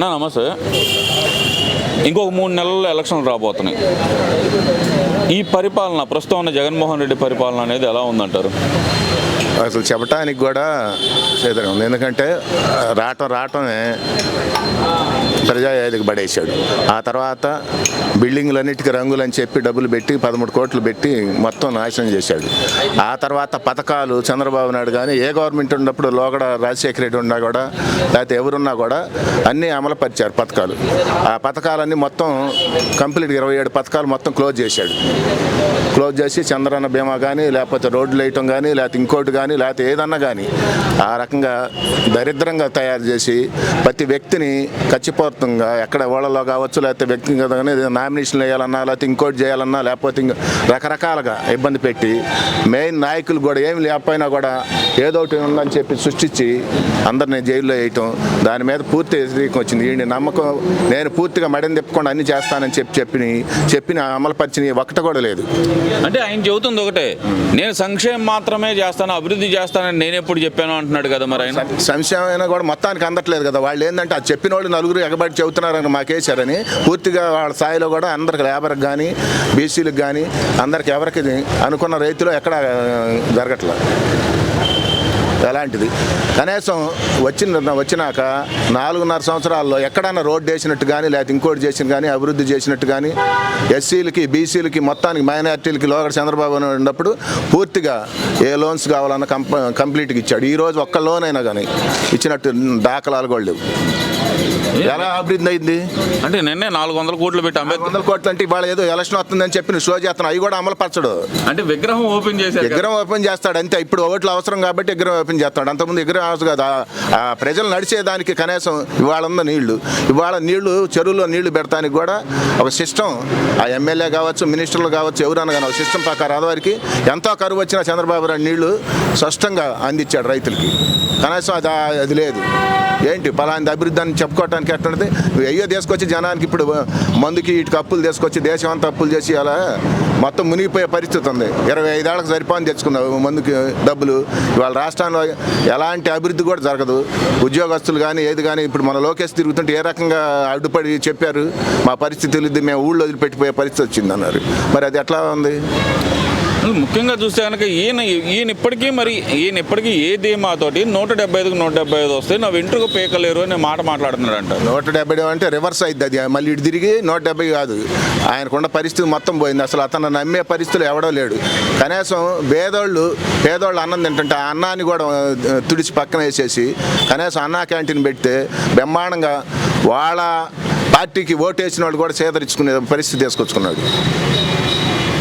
అన్న నమస్తే. ఇంకొక మూడు నెలల్లో ఎలక్షన్లు రాబోతున్నాయి. ఈ పరిపాలన ప్రస్తుతం ఉన్న జగన్మోహన్ రెడ్డి పరిపాలన అనేది ఎలా ఉందంటారు? అసలు చెప్పటానికి కూడా చేతనే ఉంది ఎందుకంటే రావటం రావటమే ప్రజాయాదికి పడేశాడు. ఆ తర్వాత బిల్డింగ్లన్నిటికీ రంగులు అని చెప్పి డబ్బులు పెట్టి పదమూడు కోట్లు పెట్టి మొత్తం నాశనం చేశాడు. ఆ తర్వాత పథకాలు చంద్రబాబు నాయుడు కానీ ఏ గవర్నమెంట్ ఉన్నప్పుడు లోగడ రాజశేఖర రెడ్డి ఉన్నా కూడా లేకపోతే ఎవరున్నా కూడా అన్నీ అమలుపరిచారు పథకాలు. ఆ పథకాలన్నీ మొత్తం కంప్లీట్గా ఇరవై ఏడు పథకాలు మొత్తం క్లోజ్ చేశాడు. క్లోజ్ చేసి చంద్రన్న బీమా కానీ లేకపోతే రోడ్లు వేయటం కానీ లేకపోతే ఇంకోటి కానీ లేకపోతే ఏదన్నా కానీ ఆ రకంగా దరిద్రంగా తయారు చేసి ప్రతి వ్యక్తిని ఖచ్చితంగా ఎక్కడ ఓళ్ళలో కావచ్చు లేకపోతే వ్యక్తిగతంగా నామినేషన్లు వేయాలన్నా లేకపోతే ఇంకోటి చేయాలన్నా లేకపోతే ఇంకా రకరకాలుగా ఇబ్బంది పెట్టి మెయిన్ నాయకులు కూడా ఏమి లేకపోయినా కూడా ఏదో ఒకటి ఉందని చెప్పి సృష్టించి అందరిని జైల్లో వేయటం దాని మీద పూర్తి వ్యతిరేకం వచ్చింది. ఈ నమ్మకం నేను పూర్తిగా మడిని తిప్పకుండా అన్ని చేస్తానని చెప్పి చెప్పిన చెప్పిన అమలుపరిచిన ఒకటి కూడా లేదు. అంటే ఆయన చెబుతుంది ఒకటే నేను సంక్షేమం మాత్రమే చేస్తాను అభివృద్ధి చేస్తానని నేను ఎప్పుడు చెప్పాను అంటున్నాడు కదా మరి ఆయన? సంక్షేమైనా కూడా మొత్తానికి అందట్లేదు కదా వాళ్ళు ఏంటంటే అది చెప్పిన వాళ్ళు నలుగురు ఎగబడి చెబుతున్నారని మాకేశారని పూర్తిగా వాళ్ళ స్థాయిలో కూడా అందరికి లేబర్కి కానీ బీసీలకు కానీ అందరికి ఎవరికి అనుకున్న రైతులు ఎక్కడ జరగట్లేదు ఎలాంటిది కనీసం వచ్చిన వచ్చినాక నాలుగున్నర సంవత్సరాల్లో ఎక్కడన్నా రోడ్డు వేసినట్టు కానీ లేకపోతే ఇంకోటి చేసిన కానీ అభివృద్ధి చేసినట్టు కానీ ఎస్సీలకి బీసీలకి మొత్తానికి మైనార్టీలకి లోగడ చంద్రబాబు ఉన్నప్పుడు పూర్తిగా ఏ లోన్స్ కావాలన్న కంప్లీట్గా ఇచ్చాడు. ఈరోజు ఒక్క లోన్ అయినా కానీ ఇచ్చినట్టు దాఖలాలు కూడా లేవు. ఎలా అభివృద్ధి అయింది? అంటే నిన్నే నాలుగు వందల కోట్లు పెట్టి అంబేద్కర్ వందల కోట్లు అంటే ఇవాళ ఏదో ఎలక్షన్ వస్తుందని చెప్పి నువ్వు షో చేస్తున్నావు. అవి కూడా అమలు పరచడు. అంటే విగ్రహం ఓపెన్ చేశారు కదా. విగ్రహం ఓపెన్ చేస్తాడు అంతే. ఇప్పుడు ఓట్లు అవసరం కాబట్టి విగ్రహం ఓపెన్ చేస్తాడు. అంతకుముందు విగ్రహం అవసరం కాదు. ప్రజలు నడిచేదానికి కనీసం ఇవాళ ఉన్న నీళ్ళు. ఇవాళ నీళ్ళు చెరువులో నీళ్ళు పెడతానికి కూడా ఒక సిస్టమ్ ఆ ఎమ్మెల్యే కావచ్చు మినిస్టర్లు కావచ్చు ఎవరైనా కానీ ఒక సిస్టమ్ ప్రకారం ఆదవారికి ఎంతో కరువు వచ్చినా చంద్రబాబు నాయుడు నీళ్ళు స్పష్టంగా అందించాడు రైతులకి. కనీసం అది అది లేదు. ఏంటి? పలాంటి అభివృద్ధి అని చెప్పుకోవటానికి ఎట్లుంటుంది ఎట్టడితే అయ్యో తీసుకొచ్చి జనానికి ఇప్పుడు మందుకి ఇటు అప్పులు తీసుకొచ్చి దేశం అంతా అప్పులు చేసి అలా మొత్తం మునిగిపోయే పరిస్థితి ఉంది. ఇరవై ఐదేళ్ళకు సరిపోని తెచ్చుకున్నావు మందుకి డబ్బులు. ఇవాళ రాష్ట్రంలో ఎలాంటి అభివృద్ధి కూడా జరగదు. ఉద్యోగస్తులు కానీ ఏది కానీ ఇప్పుడు మన లోకేష్ తిరుగుతుంటే ఏ రకంగా అడ్డుపడి చెప్పారు? మా పరిస్థితి తెలియదు మేము ఊళ్ళో వదిలిపెట్టిపోయే పరిస్థితి వచ్చింది అన్నారు. మరి అది ఎట్లా ఉంది? ముఖ్యంగా చూస్తే కనుక ఈయన ఈయన ఇప్పటికీ మరి ఈయన ఇప్పటికీ ఏ ధీమాతోటి నూట డెబ్బై ఐదుకు నూట డెబ్బై ఐదు వస్తే నా వెంట్రుకు పేకలేరు అనే మాట మాట్లాడుతున్నాడు నూట డెబ్బై అంటే రివర్స్ అయింది అది. మళ్ళీ ఇటు తిరిగి నూట డెబ్బై కాదు. ఆయనకున్న పరిస్థితి మొత్తం పోయింది. అసలు అతను నమ్మే పరిస్థితులు ఎవడో లేడు. కనీసం పేదోళ్ళు పేదోళ్ళు అన్నం తింటుంటే ఆ అన్నాన్ని కూడా తుడిచి పక్కన వేసేసి కనీసం అన్నా క్యాంటీన్ పెడితే బ్రహ్మాండంగా వాళ్ళ పార్టీకి ఓటేసిన వాళ్ళు కూడా సేదరించుకునే పరిస్థితి తీసుకొచ్చుకున్నాడు.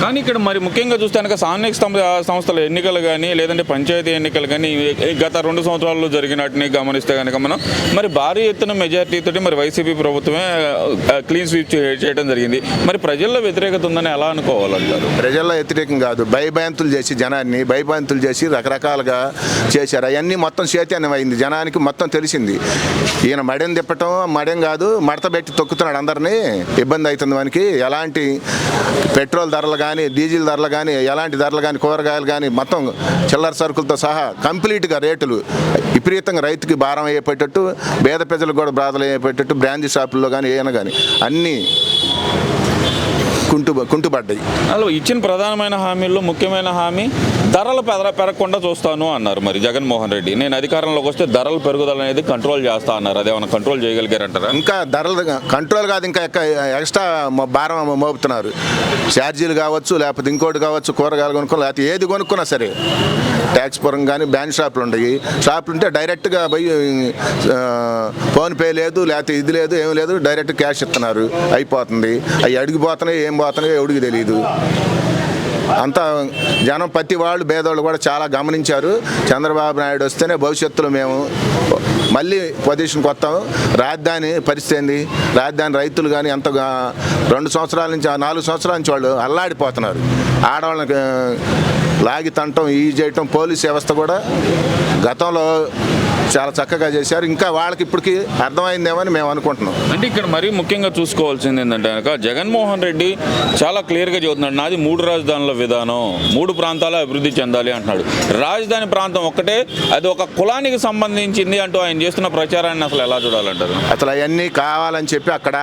కానీ ఇక్కడ మరి ముఖ్యంగా చూస్తే కనుక స్థానిక సంస్థ సంస్థల ఎన్నికలు కానీ లేదంటే పంచాయతీ ఎన్నికలు కానీ గత రెండు సంవత్సరాల్లో జరిగినట్టుని గమనిస్తే కనుక మనం మరి భారీ ఎత్తున మెజార్టీతో మరి వైసీపీ ప్రభుత్వమే క్లీన్ స్వీప్ చేయడం జరిగింది. మరి ప్రజల్లో వ్యతిరేకత ఉందని ఎలా అనుకోవాలంటారు? ప్రజల్లో వ్యతిరేకం కాదు. భయభయంతులు చేసి జనాన్ని భయభయంతులు చేసి రకరకాలుగా చేశారు. అవన్నీ మొత్తం చైతన్యం అయింది జనానికి మొత్తం తెలిసింది. ఈయన మడెం తిప్పటం మడెం కాదు మడత పెట్టి తొక్కుతున్నాడు అందరినీ. ఇబ్బంది అవుతుంది మనకి. ఎలాంటి పెట్రోల్ ధరలు కానీ డీజిల్ ధరలు కానీ ఎలాంటి ధరలు కానీ కూరగాయలు కానీ మొత్తం చిల్లర సరుకులతో సహా కంప్లీట్గా రేట్లు విపరీతంగా రైతుకి భారం అయ్యేటట్టు పేద ప్రజలకు కూడా బాధలు అయ్యేటట్టు బ్రాంచ్ షాపుల్లో కానీ ఏమైనా కానీ అన్నీ కుంటు కుంటుపడ్డాయి. అలా ఇచ్చిన ప్రధానమైన హామీల్లో ముఖ్యమైన హామీ ధరలు పెర పెరగకుండా చూస్తాను అన్నారు మరి జగన్మోహన్ రెడ్డి. నేను అధికారంలోకి వస్తే ధరల పెరుగుదల అనేది కంట్రోల్ చేస్తా అన్నారు. అదేమన్నా కంట్రోల్ చేయగలిగారంటారా? ఇంకా ధరలు కంట్రోల్ కాదు ఇంకా ఎక్స్ట్రా భారం మోపుతున్నారు. ఛార్జీలు కావచ్చు లేకపోతే ఇంకోటి కావచ్చు కూరగాయలు కొనుక్కో లేకపోతే ఏది కొనుక్కున్నా సరే. ట్యాక్స్ పరం కానీ బ్యాంక్ షాపులు ఉంటాయి షాపులు ఉంటే డైరెక్ట్గా పోయి ఫోన్పే లేదు లేకపోతే ఇది లేదు ఏం లేదు డైరెక్ట్ క్యాష్ ఇస్తున్నారు. అయిపోతుంది. అవి అడిగిపోతున్నాయి ఏం పోతున్నాయో ఎవడికి తెలియదు అంతా జనం ప్రతి వాళ్ళు భేదవాళ్ళు కూడా చాలా గమనించారు. చంద్రబాబు నాయుడు వస్తేనే భవిష్యత్తులో మేము మళ్ళీ పొజిషన్కి వస్తాం రాజధాని పరిస్థితి ఏంది? రాజధాని రైతులు కానీ ఎంత రెండు సంవత్సరాల నుంచి ఆ నాలుగు సంవత్సరాల నుంచి వాళ్ళు అల్లాడిపోతున్నారు. ఆడవాళ్ళకి లాగి తంటం ఈ చేయటం పోలీస్ వ్యవస్థ కూడా గతంలో చాలా చక్కగా చేశారు. ఇంకా వాళ్ళకి ఇప్పటికి అర్థమైందేమని మేము అనుకుంటున్నాం. అంటే ఇక్కడ మరీ ముఖ్యంగా చూసుకోవాల్సింది ఏంటంటే కనుక జగన్మోహన్ రెడ్డి చాలా క్లియర్గా చెబుతున్నాడు నాది మూడు రాజధానుల విధానం మూడు ప్రాంతాలు అభివృద్ధి చెందాలి అంటున్నాడు. రాజధాని ప్రాంతం ఒక్కటే అది ఒక కులానికి సంబంధించింది అంటూ ఆయన చేస్తున్న ప్రచారాన్ని అసలు ఎలా చూడాలంటారు? అసలు అవన్నీ కావాలని చెప్పి అక్కడ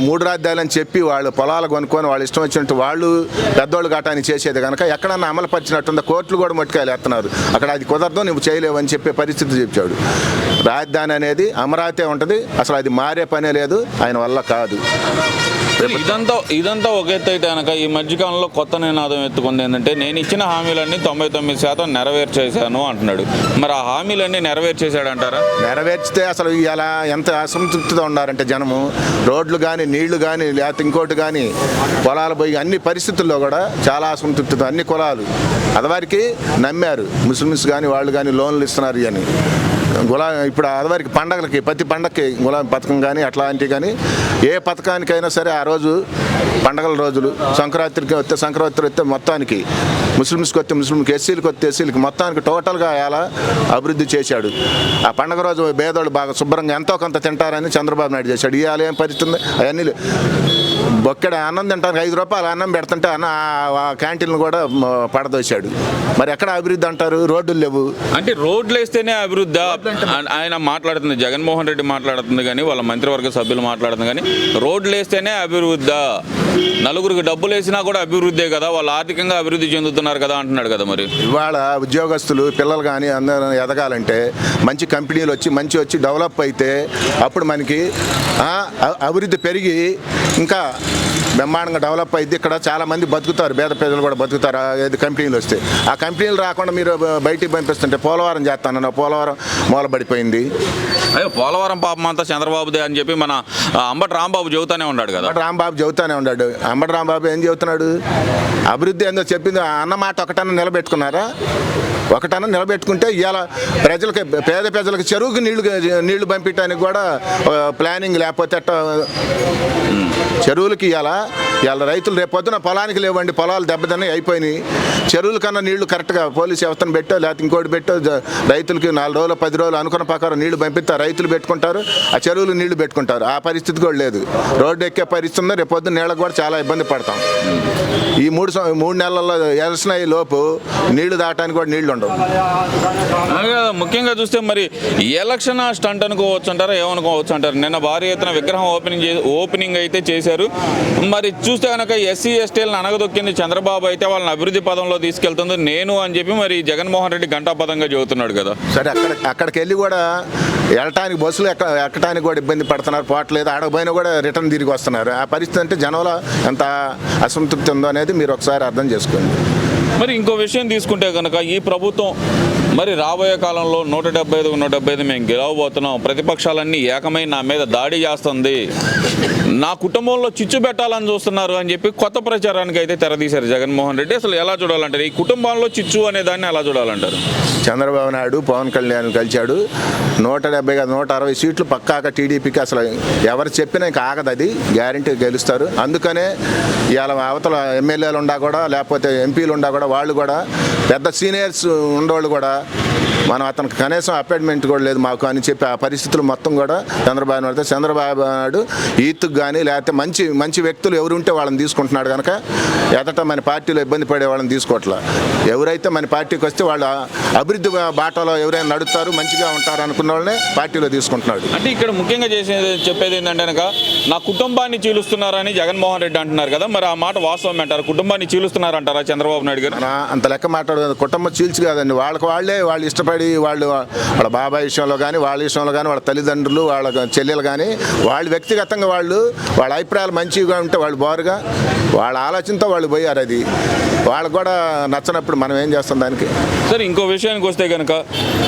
మూడు రాజ్యాలు అని చెప్పి వాళ్ళు పొలాలు కొనుక్కొని వాళ్ళు ఇష్టం వచ్చినట్టు వాళ్ళు పెద్దోళ్ళు గటాన్ని చేసేది కనుక ఎక్కడన్నా అమలు పరిచినట్టుందా కోర్టులు కూడా మట్టుకాయలు ఎత్తున్నారు అక్కడ అది కుదరదు నువ్వు చేయలేవు అని చెప్పే పరిస్థితి చెప్పాడు రాజధాని అనేది అమరావతి ఉంటుంది అసలు అది మారే పనే లేదు ఆయన వల్ల కాదు. ఇదంతా ఇదంతా ఒక ఎత్తు అయితే కనుక ఈ మధ్యకాలంలో కొత్త నినాదం ఎత్తుకుంది ఏంటంటే నేను ఇచ్చిన హామీలన్నీ తొంభై తొమ్మిది శాతం నెరవేర్చేశాను అంటున్నాడు. మరి ఆ హామీలన్నీ నెరవేర్చేశాడంటారా నెరవేర్చితే అసలు ఇలా ఎంత అసంతృప్తితో ఉన్నారంటే జనము. రోడ్లు కానీ నీళ్ళు కానీ లేకపోతే ఇంకోటి కానీ పొలాలు పోయి అన్ని పరిస్థితుల్లో కూడా చాలా అసంతృప్తితో అన్ని కులాలు. అదవారికి నమ్మారు. ముస్లిమ్స్ కానీ వాళ్ళు కానీ లోన్లు ఇస్తున్నారు అని. గులా ఇప్పుడు ఆదివారికి పండగలకి ప్రతి పండగకి గులాబీ పథకం కానీ అట్లాంటివి కానీ ఏ పథకానికైనా సరే ఆ రోజు పండగల రోజులు సంక్రాంతికి వస్తే సంక్రాంతి వస్తే మొత్తానికి ముస్లిమ్స్కి వస్తే ముస్లింకి ఎస్సీలకు వస్తే ఎస్సీలకి మొత్తానికి టోటల్గా ఎలా అభివృద్ధి చేశాడు. ఆ పండగ రోజు పేదోళ్ళు బాగా శుభ్రంగా ఎంతో కొంత తింటారని చంద్రబాబు నాయుడు చేశాడు. ఈ ఆలయం పరిస్థితుంది అవన్నీ బొక్కెడ అన్నం తింటానికి ఐదు రూపాయలు అన్నం పెడుతుంటే అన్న క్యాంటీన్లు కూడా పడదోశాడు. మరి ఎక్కడ అభివృద్ధి అంటారు? రోడ్లు లేవు. అంటే రోడ్లు వేస్తేనే అభివృద్ధి. ఆయన మాట్లాడుతుంది జగన్మోహన్ రెడ్డి మాట్లాడుతుంది కానీ వాళ్ళ మంత్రివర్గ సభ్యులు మాట్లాడుతుంది కానీ రోడ్లు వేస్తేనే అభివృద్ధి. నలుగురికి డబ్బులు వేసినా కూడా అభివృద్ధే కదా వాళ్ళు ఆర్థికంగా అభివృద్ధి చెందుతున్నారు కదా అంటున్నాడు కదా మరి. ఇవాళ ఉద్యోగస్తులు పిల్లలు కానీ అందరూ ఎదగాలంటే మంచి కంపెనీలు వచ్చి మంచి వచ్చి డెవలప్ అయితే అప్పుడు మనకి అభివృద్ధి పెరిగి ఇంకా బ్రహ్మాండంగా డెవలప్ అయింది ఇక్కడ చాలా మంది బతుకుతారు. పేద ప్రజలు కూడా బతుకుతారు. ఏది కంపెనీలు వస్తే. ఆ కంపెనీలు రాకుండా మీరు బయటికి పంపిస్తుంటే పోలవరం చేస్తాను పోలవరం మూలబడిపోయింది. అయ్యో పోలవరం పాపం అంతా చంద్రబాబుదే అని చెప్పి మన అంబటి రాంబాబు చెబుతానే ఉన్నాడు కదా. అంబటి రాంబాబు చెబుతానే ఉన్నాడు. అంబటి రాంబాబు ఏం చెబుతున్నాడు? అభివృద్ధి ఏందో చెప్పింది. ఆ అన్న మాట ఒకటన్నా నిలబెట్టుకున్నారా? ఒకటన్నా నిలబెట్టుకుంటే ఇవాళ ప్రజలకి పేద ప్రజలకు చెరువుకి నీళ్ళు నీళ్ళు పంపించడానికి కూడా ప్లానింగ్ లేకపోతే అట్ట చెరువులకి ఇవ్వాలా ఇవాళ రైతులు రేపొద్దున పొలానికి లేవండి పొలాలు దెబ్బతిని అయిపోయినాయి. చెరువుల కన్నా నీళ్ళు కరెక్ట్గా పోలీస్ వ్యవస్థను పెట్టో లేకపోతే ఇంకోటి పెట్టో రైతులకి నాలుగు రోజులు పది రోజులు అనుకున్న ప్రకారం నీళ్ళు పంపిస్తే రైతులు పెట్టుకుంటారు ఆ చెరువులు నీళ్ళు పెట్టుకుంటారు. ఆ పరిస్థితి కూడా లేదు. రోడ్డు ఎక్కే పరిస్థితి ఉంది రేపు నీళ్ళకు కూడా చాలా ఇబ్బంది పడతాం. ఈ మూడు మూడు నెలల్లో ఎలసిన లోపు నీళ్ళు దాటానికి కూడా నీళ్ళు ఉండవు. ముఖ్యంగా చూస్తే మరి ఎలక్షన్ స్టంట్ అనుకోవచ్చు అంటారా ఏమనుకోవచ్చు అంటారు? నిన్న భారీ ఎత్తున విగ్రహం ఓపెనింగ్ ఓపెనింగ్ అయితే చేసి చేశారు. మరి చూస్తే కనుక ఎస్సీ ఎస్టీలను అనగదొక్కింది చంద్రబాబు అయితే వాళ్ళని అభివృద్ధి పదంలో తీసుకెళ్తుంది. నేను అని చెప్పి మరి జగన్మోహన్ రెడ్డి గంటాపదంగా చెబుతున్నాడు కదా. సరే అక్కడ అక్కడికి వెళ్ళి కూడా వెళ్ళటానికి బస్సులు ఎక్క ఎక్కడానికి కూడా ఇబ్బంది పడుతున్నారు. పోవట్లేదు. ఆడకపోయినా కూడా రిటర్న్ తిరిగి వస్తున్నారు. ఆ పరిస్థితి అంటే జనంలో ఎంత అసంతృప్తి ఉందో అనేది మీరు ఒకసారి అర్థం చేసుకోండి. మరి ఇంకో విషయం తీసుకుంటే కనుక ఈ ప్రభుత్వం మరి రాబోయే కాలంలో నూట డెబ్బై ఐదు నూట డెబ్బై ఐదు మేము గెలవబోతున్నాం. ప్రతిపక్షాలన్నీ ఏకమై నా మీద దాడి చేస్తుంది. నా కుటుంబంలో చిచ్చు పెట్టాలని చూస్తున్నారు అని చెప్పి కొత్త ప్రచారానికి అయితే తెరదీశారు జగన్మోహన్ రెడ్డి. అసలు ఎలా చూడాలంటారు? ఈ కుటుంబంలో చిచ్చు అనే దాన్ని ఎలా చూడాలంటారు? చంద్రబాబు నాయుడు పవన్ కళ్యాణ్ కలిశాడు. నూట డెబ్బై నూట అరవై సీట్లు పక్కాక టీడీపీకి అసలు ఎవరు చెప్పినా ఇంకా ఆగదు అది. గ్యారంటీ గెలుస్తారు. అందుకనే ఇవాళ అవతల ఎమ్మెల్యేలు ఉండా కూడా లేకపోతే ఎంపీలు ఉండా కూడా వాళ్ళు కూడా పెద్ద సీనియర్స్ ఉండేవాళ్ళు కూడా ধন্যবাদ మనం అతనికి కనీసం అపాయింట్మెంట్ కూడా లేదు మాకు అని చెప్పి ఆ పరిస్థితులు మొత్తం కూడా చంద్రబాబు నాయుడు చంద్రబాబు నాయుడు ఈత్కు కానీ లేకపోతే మంచి మంచి వ్యక్తులు ఎవరు ఉంటే వాళ్ళని తీసుకుంటున్నాడు కనుక ఎదట మన పార్టీలో ఇబ్బంది పడే వాళ్ళని తీసుకోవట్లా. ఎవరైతే మన పార్టీకి వస్తే వాళ్ళు అభివృద్ధి బాటలో ఎవరైనా నడుస్తారు మంచిగా ఉంటారు అనుకున్న వాళ్ళనే పార్టీలో తీసుకుంటున్నాడు. అంటే ఇక్కడ ముఖ్యంగా చేసేది చెప్పేది ఏంటంటే కనుక నా కుటుంబాన్ని చీలుస్తున్నారని జగన్మోహన్ రెడ్డి అంటున్నారు కదా మరి ఆ మాట వాస్తవం అంటారు కుటుంబాన్ని చీలుస్తున్నారంటారా చంద్రబాబు నాయుడు గారు? అంత లెక్క మాట్లాడదు కుటుంబం చీల్చి కాదండి. వాళ్ళకి వాళ్ళే వాళ్ళు ఇష్టపడి వాళ్ళు వాళ్ళ బాబాయ్ విషయంలో కానీ వాళ్ళ విషయంలో కానీ వాళ్ళ తల్లిదండ్రులు వాళ్ళ చెల్లెలు కానీ వాళ్ళు వ్యక్తిగతంగా వాళ్ళు వాళ్ళ అభిప్రాయాలు మంచిగా ఉంటే వాళ్ళు బారుగా వాళ్ళ ఆలోచనతో వాళ్ళు పోయారు అది. వాళ్ళకు కూడా నచ్చనప్పుడు మనం ఏం చేస్తాం దానికి? సరే ఇంకో విషయానికి వస్తే కనుక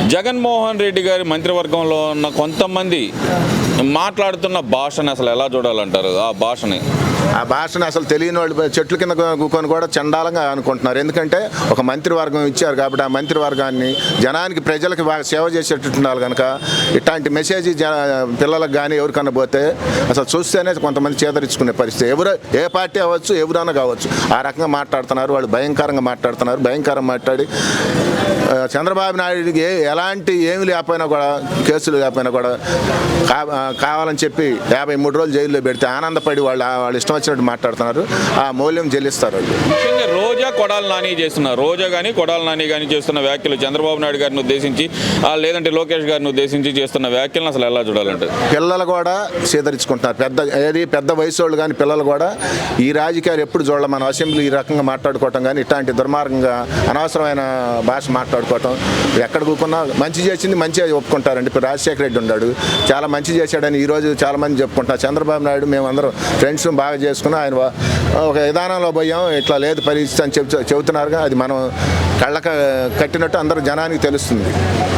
జగన్మోహన్ రెడ్డి గారి మంత్రివర్గంలో ఉన్న కొంతమంది మాట్లాడుతున్న భాషని అసలు ఎలా చూడాలంటారు? ఆ భాషని. ఆ భాషను అసలు తెలియని వాళ్ళు చెట్ల కింద కూకొని కూడా చండాలంగా అనుకుంటున్నారు. ఎందుకంటే ఒక మంత్రివర్గం ఇచ్చారు కాబట్టి ఆ మంత్రివర్గాన్ని జనానికి ప్రజలకు బాగా సేవ చేసేటట్టు ఉండాలి కనుక ఇట్లాంటి మెసేజ్ పిల్లలకు కానీ ఎవరికన్నా పోతే అసలు చూస్తేనే కొంతమంది చేదరించుకునే పరిస్థితి. ఎవరు ఏ పార్టీ అవ్వచ్చు ఎవరైనా కావచ్చు. ఆ రకంగా మాట్లాడుతున్నారు. వాళ్ళు భయంకరంగా మాట్లాడుతున్నారు. భయంకరంగా మాట్లాడి చంద్రబాబు నాయుడికి ఏ ఎలాంటి ఏమి లేకపోయినా కూడా కేసులు లేకపోయినా కూడా కావాలని చెప్పి యాభై మూడు రోజులు జైల్లో పెడితే ఆనందపడి వాళ్ళు వాళ్ళు ఇష్టం వచ్చినట్టు మాట్లాడుతున్నారు ఆ మూల్యం చెల్లిస్తారు రోజా కొడాల నాని చేస్తున్న రోజా కానీ కొడాల నాని కానీ చేస్తున్న వ్యాఖ్యలు చంద్రబాబు నాయుడు గారిని ఉద్దేశించి లేదంటే లోకేష్ గారిని ఉద్దేశించి చేస్తున్న వ్యాఖ్యలను అసలు ఎలా చూడాలంటే? పిల్లలు కూడా సేదరించుకుంటున్నారు పెద్ద ఏది పెద్ద వయసు వాళ్ళు కానీ పిల్లలు కూడా ఈ రాజకీయాలు ఎప్పుడు చూడాలి. మన అసెంబ్లీ ఈ రకంగా మాట్లాడుకోవటం కానీ ఇట్లాంటి దుర్మార్గంగా అనవసరమైన భాష మాట్లాడుకోవటం ఎక్కడ కూకున్నా మంచి చేసింది మంచిగా ఒప్పుకుంటారండి. ఇప్పుడు రాజశేఖర రెడ్డి ఉన్నాడు. చాలా మంచి చేశాడని ఈరోజు చాలా మంది చెప్పుకుంటారు చంద్రబాబు నాయుడు మేమందరం ఫ్రెండ్స్ బాగా చేసుకుని ఆయన ఒక విధానంలో పోయాం ఇట్లా లేదు పరిస్థితి అని చెబుతున్నారుగా అది మనం కళ్ళక కట్టినట్టు అందరూ జనానికి తెలుస్తుంది.